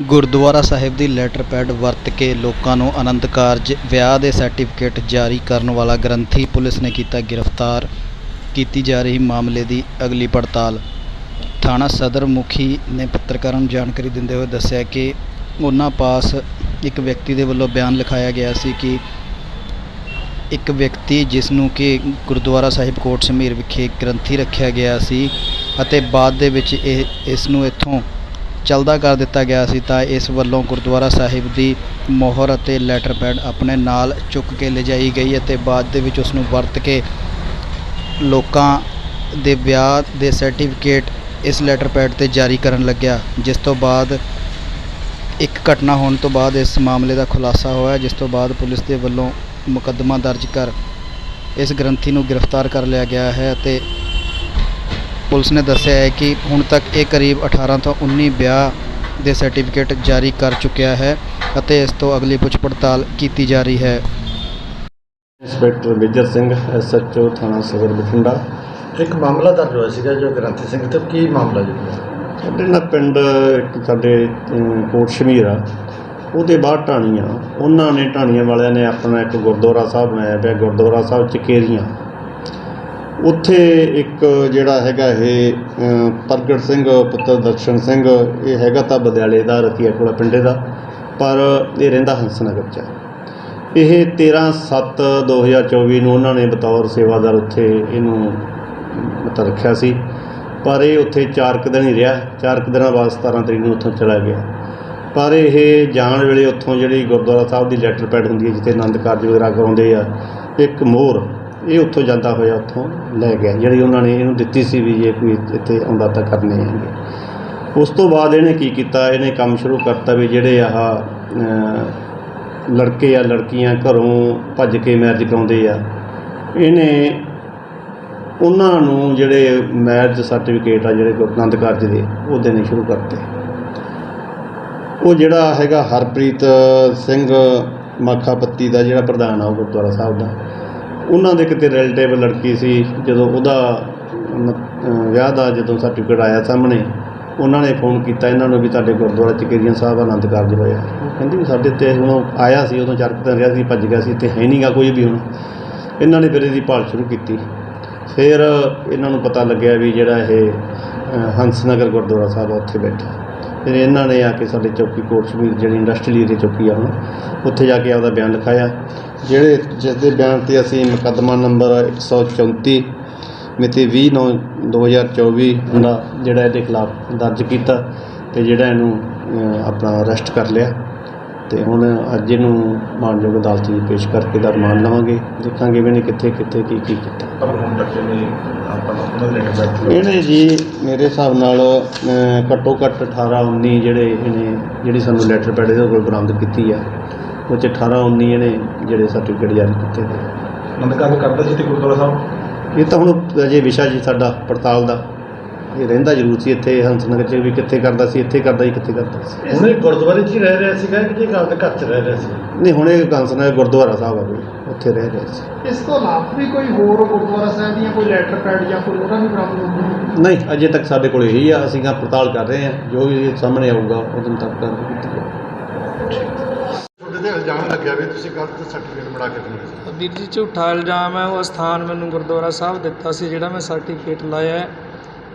ਗੁਰਦੁਆਰਾ ਸਾਹਿਬ ਦੀ letter pad ਵਰਤ ਕੇ ਲੋਕਾਂ ਨੂੰ ਆਨੰਦ ਕਾਰਜ, ਵਿਆਹ ਦੇ ਸਰਟੀਫਿਕੇਟ ਜਾਰੀ ਕਰਨ ਵਾਲਾ ਗ੍ਰੰਥੀ ਪੁਲਿਸ ਨੇ ਕੀਤਾ ਗ੍ਰਿਫਤਾਰ, ਕੀਤੀ ਜਾ ਰਹੀ ਮਾਮਲੇ ਦੀ ਅਗਲੀ ਪੜਤਾਲ। ਥਾਣਾ ਸਦਰ ਮੁਖੀ ਨੇ ਪੱਤਰਕਾਰਾਂ ਨੂੰ ਜਾਣਕਾਰੀ ਦਿੰਦੇ ਹੋਏ ਦੱਸਿਆ ਕਿ ਉਹਨਾਂ ਪਾਸ ਇੱਕ ਵਿਅਕਤੀ ਦੇ ਵੱਲੋਂ ਬਿਆਨ ਲਿਖਾਇਆ ਗਿਆ ਸੀ ਕਿ ਇੱਕ ਵਿਅਕਤੀ ਜਿਸ ਨੂੰ ਕਿ ਗੁਰਦੁਆਰਾ ਸਾਹਿਬ ਕੋਟ ਸਮੀਰ ਵਿਖੇ ਗ੍ਰੰਥੀ ਰੱਖਿਆ ਗਿਆ ਸੀ ਅਤੇ ਬਾਅਦ ਦੇ ਵਿੱਚ ਇਹ, ਇਸ ਨੂੰ ਇੱਥੋਂ ਚਲਦਾ ਕਰ ਦਿੱਤਾ ਗਿਆ ਸੀ ਤਾਂ ਇਸ ਵੱਲੋਂ ਗੁਰਦੁਆਰਾ ਸਾਹਿਬ ਦੀ ਮੋਹਰ ਅਤੇ ਲੈਟਰ ਪੈਡ ਆਪਣੇ ਨਾਲ ਚੁੱਕ ਕੇ ਲਿਜਾਈ ਗਈ ਅਤੇ ਬਾਅਦ ਦੇ ਵਿੱਚ ਉਸ ਨੂੰ ਵਰਤ ਕੇ ਲੋਕਾਂ ਦੇ ਵਿਆਹ ਦੇ ਸਰਟੀਫਿਕੇਟ ਇਸ ਲੈਟਰ ਪੈਡ ਤੇ ਜਾਰੀ ਕਰਨ ਲੱਗਿਆ, ਜਿਸ ਤੋਂ ਬਾਅਦ ਇੱਕ ਘਟਨਾ ਹੋਣ ਤੋਂ ਬਾਅਦ ਇਸ ਮਾਮਲੇ ਦਾ ਖੁਲਾਸਾ ਹੋਇਆ, ਜਿਸ ਤੋਂ ਬਾਅਦ ਪੁਲਿਸ ਦੇ ਵੱਲੋਂ ਮੁਕੱਦਮਾ ਦਰਜ ਕਰ ਇਸ ਗ੍ਰੰਥੀ ਨੂੰ ਗ੍ਰਿਫਤਾਰ ਕਰ ਲਿਆ ਗਿਆ ਹੈ ਅਤੇ ਪੁਲਿਸ ਨੇ ਦੱਸਿਆ ਹੈ ਕਿ ਹੁਣ ਤੱਕ ਇਹ ਕਰੀਬ 18 ਤੋਂ 19 ਵਿਆਹ ਦੇ ਸਰਟੀਫਿਕੇਟ ਜਾਰੀ ਕਰ ਚੁੱਕਿਆ ਹੈ ਅਤੇ ਇਸ ਤੋਂ ਅਗਲੀ ਪੁੱਛ ਪੜਤਾਲ ਕੀਤੀ ਜਾ ਰਹੀ ਹੈ। ਇੰਸਪੈਕਟਰ ਮੇਜਰ ਸਿੰਘ ਐਸਐਚਓ ਥਾਣਾ ਸਦਰ ਬਠਿੰਡਾ। ਇੱਕ ਮਾਮਲਾ ਦਰਜ ਹੋਇਆ ਸੀਗਾ ਜੋ ਗ੍ਰੰਥੀ ਸਿੰਘ ਤੇ ਕੀ ਮਾਮਲਾ ਜੀ? ਸਾਡੇ ਨਾ ਪਿੰਡ ਇੱਕ ਸਾਡੇ ਕੋਟ ਸ਼ਮੀਰ ਆ। ਉਹਦੇ ਬਾਹਰ ਢਾਣੀਆਂ। ਉਹਨਾਂ ਨੇ ਢਾਣੀਆਂ ਵਾਲਿਆਂ ਨੇ ਆਪਣਾ ਇੱਕ ਗੁਰਦੁਆਰਾ ਸਾਹਿਬ ਬਣਾਇਆ ਪਿਆ। ਗੁਰਦੁਆਰਾ ਸਾਹਿਬ ਚਕੇਰੀਆਂ। ਉੱਥੇ ਇੱਕ ਜਿਹੜਾ ਹੈਗਾ ਇਹ ਪ੍ਰਗਟ ਸਿੰਘ, ਪੁੱਤਰ ਦਰਸ਼ਨ ਸਿੰਘ, ਇਹ ਹੈਗਾ ਤਾਂ ਬਦਿਆਲੇ ਦਾ, ਰਤੀਆ ਕੋਲਾ ਪਿੰਡੇ ਦਾ, ਪਰ ਇਹ ਰਹਿੰਦਾ ਹੰਸਨਗਰ ਚ ਆ। ਇਹ 13/7/2024 ਨੂੰ ਉਹਨਾਂ ਨੇ ਬਤੌਰ ਸੇਵਾਦਾਰ ਉੱਥੇ ਇਹਨੂੰ ਮਤਲਬ ਰੱਖਿਆ ਸੀ ਪਰ ਇਹ ਉੱਥੇ ਚਾਰ ਕੁ ਦਿਨ ਹੀ ਰਿਹਾ, ਚਾਰ ਕੁ ਦਿਨਾਂ ਬਾਅਦ 17 ਤਰੀਕ ਨੂੰ ਉੱਥੋਂ ਚਲਾ ਗਿਆ ਪਰ ਇਹ ਜਾਣ ਵੇਲੇ ਉੱਥੋਂ ਜਿਹੜੀ ਗੁਰਦੁਆਰਾ ਸਾਹਿਬ ਦੀ ਲੈਟਰ ਪੈਡ ਹੁੰਦੀ ਹੈ, ਜਿੱਥੇ ਆਨੰਦ ਕਾਰਜ ਵਗੈਰਾ ਕਰਾਉਂਦੇ ਆ, ਇੱਕ ਮੋਹਰ ਇਹ ਉੱਥੋਂ ਜਾਂਦਾ ਹੋਇਆ, ਉੱਥੋਂ ਲੈ ਗਿਆ। ਜਿਹੜੀ ਉਹਨਾਂ ਨੇ ਇਹਨੂੰ ਦਿੱਤੀ ਸੀ ਵੀ ਜੇ ਕੋਈ ਇੱਥੇ ਆਉਂਦਾ ਤਾਂ ਕਰਨੇ ਹੈਗੇ। ਉਸ ਤੋਂ ਬਾਅਦ ਇਹਨੇ ਕੀ ਕੀਤਾ? ਇਹਨੇ ਕੰਮ ਸ਼ੁਰੂ ਕਰਤਾ ਵੀ ਜਿਹੜੇ ਆਹ ਲੜਕੇ ਆ, ਲੜਕੀਆਂ ਘਰੋਂ ਭੱਜ ਕੇ ਮੈਰਿਜ ਕਰਾਉਂਦੇ ਆ, ਇਹਨੇ ਉਹਨਾਂ ਨੂੰ ਜਿਹੜੇ ਮੈਰਿਜ ਸਰਟੀਫਿਕੇਟ ਆ, ਜਿਹੜੇ ਗੁਰੂ ਆਨੰਦ ਕਾਰਜ ਦੇ, ਉਹ ਦੇਣੇ ਸ਼ੁਰੂ ਕਰਤੇ। ਉਹ ਜਿਹੜਾ ਹੈਗਾ ਹਰਪ੍ਰੀਤ ਸਿੰਘ ਮਾਖਾਪੱਤੀ ਦਾ ਜਿਹੜਾ ਪ੍ਰਧਾਨ ਆ, ਉਹ ਗੁਰਦੁਆਰਾ ਸਾਹਿਬ ਦਾ। ਉਹਨਾਂ ਦੇ ਕਿਤੇ ਰਿਲੇਟਿਵ ਲੜਕੀ ਸੀ ਜਦੋਂ ਉਹਦਾ ਮ- ਵਿਆਹ ਦਾ ਜਦੋਂ ਸਰਟੀਫਿਕੇਟ ਆਇਆ ਸਾਹਮਣੇ ਉਹਨਾਂ ਨੇ ਫੋਨ ਕੀਤਾ ਇਹਨਾਂ ਨੂੰ ਵੀ ਤੁਹਾਡੇ ਗੁਰਦੁਆਰਾ ਚਕੇਰੀਆਂ ਸਾਹਿਬ ਆਨੰਦ ਕਾਰਜ ਹੋਇਆ ਕਹਿੰਦੀ ਵੀ ਸਾਡੇ ਤੇ ਹੁਣ ਆਇਆ ਸੀ ਉਦੋਂ ਚਰਕ ਤਾਂ ਰਿਹਾ ਸੀ ਭੱਜ ਗਿਆ ਸੀ ਤੇ ਹੈ ਨਹੀਂਗਾ ਕੋਈ ਵੀ ਹੁਣ। ਇਹਨਾਂ ਨੇ ਫਿਰ ਇਹਦੀ ਭਾਲ ਸ਼ੁਰੂ ਕੀਤੀ। ਫਿਰ ਇਹਨਾਂ ਨੂੰ ਪਤਾ ਲੱਗਿਆ ਵੀ ਜਿਹੜਾ ਇਹ ਅ, ਹੰਸਨਗਰ ਗੁਰਦੁਆਰਾ ਸਾਹਿਬ ਉੱਥੇ ਬੈਠਾ। ਫਿਰ ਇਹਨਾਂ ਨੇ ਆ ਕੇ ਸਾਡੇ ਚੌਕੀ ਕੋਟ ਸ਼ਮੀਰ ਜਿਹੜੀ ਇੰਡਸਟਰੀਅਲ ਏਰੀਆ ਚੌਕੀ ਆ ਹੁਣ, ਉੱਥੇ ਜਾ ਕੇ ਆਪਦਾ ਬਿਆਨ ਲਿਖਾਇਆ। ਜਿਹੜੇ ਜਿਸ ਦੇ ਬਿਆਨ ਤੇ ਅਸੀਂ ਮੁਕੱਦਮਾ ਨੰਬਰ 134 ਮਿਤੀ 20 ਨੌ 2024 ਦਾ ਜਿਹੜਾ ਇਹਦੇ ਖਿਲਾਫ ਦਰਜ ਕੀਤਾ ਤੇ ਜਿਹੜਾ ਇਹਨੂੰ ਆਪਣਾ ਅਰੈਸਟ ਕਰ ਲਿਆ। ਤੇ ਹੁਣ ਅੱਜ ਇਹਨੂੰ ਮਾਨਯੋਗ ਅਦਾਲਤ ਵਿੱਚ ਪੇਸ਼ ਕਰਕੇ ਦਾ ਰਿਮਾਂਡ ਲਵਾਂਗੇ। ਦੇਖਾਂਗੇ ਵੀ ਇਹਨੇ ਕਿੱਥੇ ਕਿੱਥੇ ਕੀ ਕੀ ਕੀਤਾ। ਇਹਨੇ ਜੀ ਮੇਰੇ ਹਿਸਾਬ ਨਾਲ ਘੱਟੋ ਘੱਟ 18 19 ਜਿਹੜੇ ਇਹਨੇ ਜਿਹੜੀ ਸਾਨੂੰ ਲੈਟਰ ਪੈਡ ਇਹਦੇ ਕੋਲ ਬਰਾਮਦ ਕੀਤੀ ਆ ਉਹ 'ਚ 18 19 ਇਹਨੇ ਜਿਹੜੇ ਸਰਟੀਫਿਕੇਟ ਜਾਰੀ ਕੀਤੇ ਨੇ। ਨੰਦਕਾਰ ਕਰਦਾ ਸੀ ਤੇ ਗੁਰਦੁਆਰਾ ਸਾਹਿਬ? ਇਹ ਤਾਂ ਹੁਣ ਅਜੇ ਵਿਸ਼ਾ ਜੀ ਸਾਡਾ ਪੜਤਾਲ ਦਾ। ਇਹ ਰਹਿੰਦਾ ਜ਼ਰੂਰ ਸੀ ਇੱਥੇ ਹੰਸਨਗਰ 'ਚ ਵੀ ਕਿੱਥੇ ਕਰਦਾ ਸੀ ਇੱਥੇ ਕਰਦਾ ਸੀ ਕਿੱਥੇ ਕਰਦਾ ਸੀ। ਹੁਣੇ ਗੁਰਦੁਆਰੇ 'ਚ ਹੀ ਰਹਿ ਰਿਹਾ ਸੀਗਾ ਕਿ ਜੇ ਘਰ ਦੇ ਘਰ 'ਚ ਰਹਿ ਰਿਹਾ ਸੀ? ਨਹੀਂ ਹੁਣ ਇਹ ਹੰਸਨਗਰ ਗੁਰਦੁਆਰਾ ਸਾਹਿਬ ਆ ਕੋਈ ਉੱਥੇ ਰਹਿ ਰਿਹਾ ਸੀ। ਇਸ ਤੋਂ ਇਲਾਵਾ ਵੀ ਕੋਈ ਹੋਰ ਗੁਰਦੁਆਰਾ ਸਾਹਿਬ ਦੀਆਂ ਕੋਈ ਲੈਟਰ ਪੈਡ ਜਾਂ ਕੋਈ ਉਹਦਾ ਵੀ ਬਰਾਮਦ ਹੋਊਗਾ? ਨਹੀਂ ਅਜੇ ਤੱਕ ਸਾਡੇ ਕੋਲ ਇਹੀ ਆ ਅਸੀਂ ਗਾ ਪੜਤਾਲ ਕਰ ਰਹੇ ਹਾਂ ਜੋ ਵੀ ਸਾਹਮਣੇ ਆਊਗਾ ਉਦੋਂ ਤੱਕ ਕੀਤੀ ਜਾਊਗੀ ਤੁਹਾਡੇ ਤੇ ਇਲਜ਼ਾਮ ਲੱਗਿਆ ਵੀ ਤੁਸੀਂ ਗਲਤ ਸਰਟੀਫਿਕੇਟ ਬਣਾ ਕੇ ਦਿੰਦੇ ਸੀ। ਵੀਰ ਜੀ ਝੂਠਾ ਇਲਜ਼ਾਮ ਹੈ ਉਹ ਸਥਾਨ ਮੈਨੂੰ ਗੁਰਦੁਆਰਾ ਸਾਹਿਬ ਦਿੱਤਾ ਸੀ ਜਿਹੜਾ ਮੈਂ ਸਰਟੀਫਿਕੇਟ ਲਾਇਆ ਹੈ।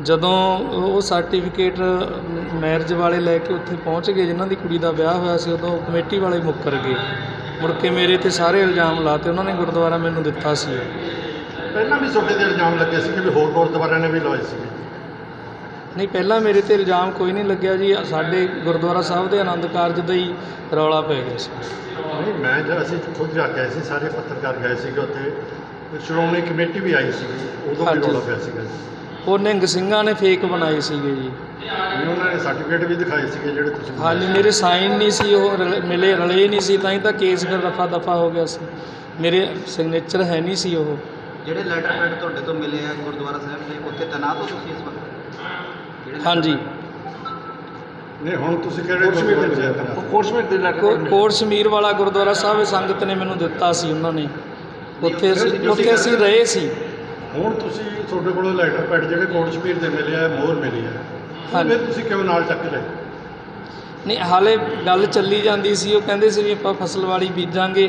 ਜਦੋਂ ਉਹ ਸਰਟੀਫਿਕੇਟ ਮੈਰਿਜ ਵਾਲੇ ਲੈ ਕੇ ਉੱਥੇ ਪਹੁੰਚ ਗਏ ਜਿਨ੍ਹਾਂ ਦੀ ਕੁੜੀ ਦਾ ਵਿਆਹ ਹੋਇਆ ਸੀ ਉਦੋਂ ਕਮੇਟੀ ਵਾਲੇ ਮੁੱਕਰ ਗਏ। ਮੁੜ ਕੇ ਮੇਰੇ ਤੇ ਸਾਰੇ ਇਲਜ਼ਾਮ ਲਾਤੇ ਉਹਨਾਂ ਨੇ ਗੁਰਦੁਆਰਾ ਮੈਨੂੰ ਦਿੱਤਾ ਸੀ। ਪਹਿਲਾਂ ਵੀ ਤੁਹਾਡੇ ਤੇ ਇਲਜ਼ਾਮ ਲੱਗੇ ਸੀ ਕਿ ਵੀ ਹੋਰ ਗੁਰਦੁਆਰਿਆਂ ਨੇ ਵੀ ਲਾਏ ਸੀ? ਨਹੀਂ ਪਹਿਲਾਂ ਮੇਰੇ ਤੇ ਇਲਜ਼ਾਮ ਕੋਈ ਨਹੀਂ ਲੱਗਿਆ ਜੀ। ਸਾਡੇ ਗੁਰਦੁਆਰਾ ਸਾਹਿਬ ਦੇ ਆਨੰਦ ਕਾਰਜ ਦਾ ਹੀ ਰੌਲਾ ਪੈ ਗਿਆ ਸੀ। ਨਹੀਂ ਮੈਂ ਜਦ ਅਸੀਂ ਖੁਦ ਜਾ ਕੇ ਆਏ ਸੀ ਸਾਰੇ ਪੱਤਰਕਾਰ ਗਏ ਸੀਗੇ ਉੱਥੇ। ਸ਼੍ਰੋਮਣੀ ਕਮੇਟੀ ਵੀ ਆਈ ਸੀ ਉਦੋਂ ਵੀ। ਰੌਲਾ ਪਿਆ ਸੀਗਾ ਉਹ ਨਿਹੰਗ ਸਿੰਘਾਂ ਨੇ ਫੇਕ ਬਣਾਏ ਸੀਗੇ ਜੀ। ਉਹਨਾਂ ਨੇ ਸਰਟੀਫਿਕੇਟ ਵੀ ਦਿਖਾਏ ਸੀਗੇ ਜਿਹੜੇ ਤੁਸੀਂ ਹਾਂਜੀ ਮੇਰੇ ਸਾਈਨ ਨਹੀਂ ਸੀ ਉਹ ਰਲ- ਮਿਲੇ ਰਲੇ ਨਹੀਂ ਸੀ ਤਾਂ ਹੀ ਤਾਂ ਕੇਸ ਫਿਰ ਰਫਾ ਦਫਾ ਹੋ ਗਿਆ ਸੀ। ਮੇਰੇ ਸਿਗਨੇਚਰ ਹੈ ਨਹੀਂ ਸੀ ਉਹ। ਜਿਹੜੇ ਲੈਟਰ ਪੈਡ ਤੁਹਾਡੇ ਤੋਂ ਮਿਲੇ ਆ ਗੁਰਦੁਆਰਾ ਸਾਹਿਬ ਦੇ ਉੱਥੇ ਤੈਨਾਤ ਹੋ ਤੁਸੀਂ ਇਸ ਵਕਤ? ਜਿਹੜੇ ਹਾਂਜੀ। ਨਹੀਂ ਹੁਣ ਤੁਸੀਂ ਕਿਹੜੇ ਗੁਰਦੁਆਰੇ ਦੇ ਕੋ- ਕੋਟ ਸਮੀਰ ਵਾਲਾ ਗੁਰਦੁਆਰਾ ਸਾਹਿਬ ਸੰਗਤ ਨੇ ਮੈਨੂੰ ਦਿੱਤਾ ਸੀ ਉਹਨਾਂ ਨੇ। ਉੱਥੇ ਅਸੀਂ ਉੱਥੇ ਅਸੀਂ ਰਹੇ ਸੀ। ਹੁਣ ਤੁਸੀਂ ਤੁਹਾਡੇ ਕੋਲ ਲੈਟਰ ਪੈਡ ਜਿਹੜੇ ਕੋਟ ਸ਼ਮੀਰ ਦੇ ਮਿਲੇ ਆ ਮੋਹਰ ਮਿਲੀ ਆ। ਹਾਂਜੀ। ਫਿਰ ਤੁਸੀਂ ਕਿਉਂ ਨਾਲ ਚੱਕ ਲਏ ਨਹੀਂ ਹਾਲੇ ਗੱਲ ਚੱਲੀ ਜਾਂਦੀ ਸੀ ਉਹ ਕਹਿੰਦੇ ਸੀ ਵੀ ਆਪਾਂ ਫਸਲਵਾੜੀ ਬੀਜਾਂਗੇ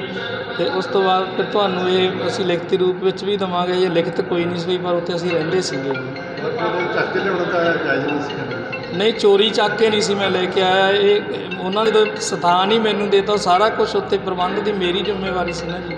ਤੇ ਉਸ ਤੋਂ ਬਾਅਦ ਫਿਰ ਤੁਹਾਨੂੰ ਇਹ ਅਸੀਂ ਲਿਖਤੀ ਰੂਪ ਵਿੱਚ ਵੀ ਦੇਵਾਂਗੇ ਇਹ ਲਿਖਤ ਕੋਈ ਨਹੀਂ ਸੀ ਪਰ ਉੱਥੇ ਅਸੀਂ ਰਹਿੰਦੇ ਸੀਗੇ। ਜੀ ਪਰ ਉਹਦੇ ਚੱਕ ਕੇ ਲਿਆਉਣਾ ਤਾਂ ਜਾਇਜ਼ ਨਹੀਂ ਸੀ ਨਹੀਂ ਚੋਰੀ ਚੱਕ ਕੇ ਨਹੀਂ ਸੀ ਮੈਂ ਲੈ ਕੇ ਆਇਆ ਇਹ ਉਹਨਾਂ ਨੇ ਤਾਂ ਸਥਾਨ ਹੀ ਮੈਨੂੰ ਦੇਤਾ ਸਾਰਾ ਕੁਝ ਉੱਥੇ ਪ੍ਰਬੰਧ ਦੀ ਮੇਰੀ ਜ਼ਿੰਮੇਵਾਰੀ ਸੀ ਨਾ ਜੀ।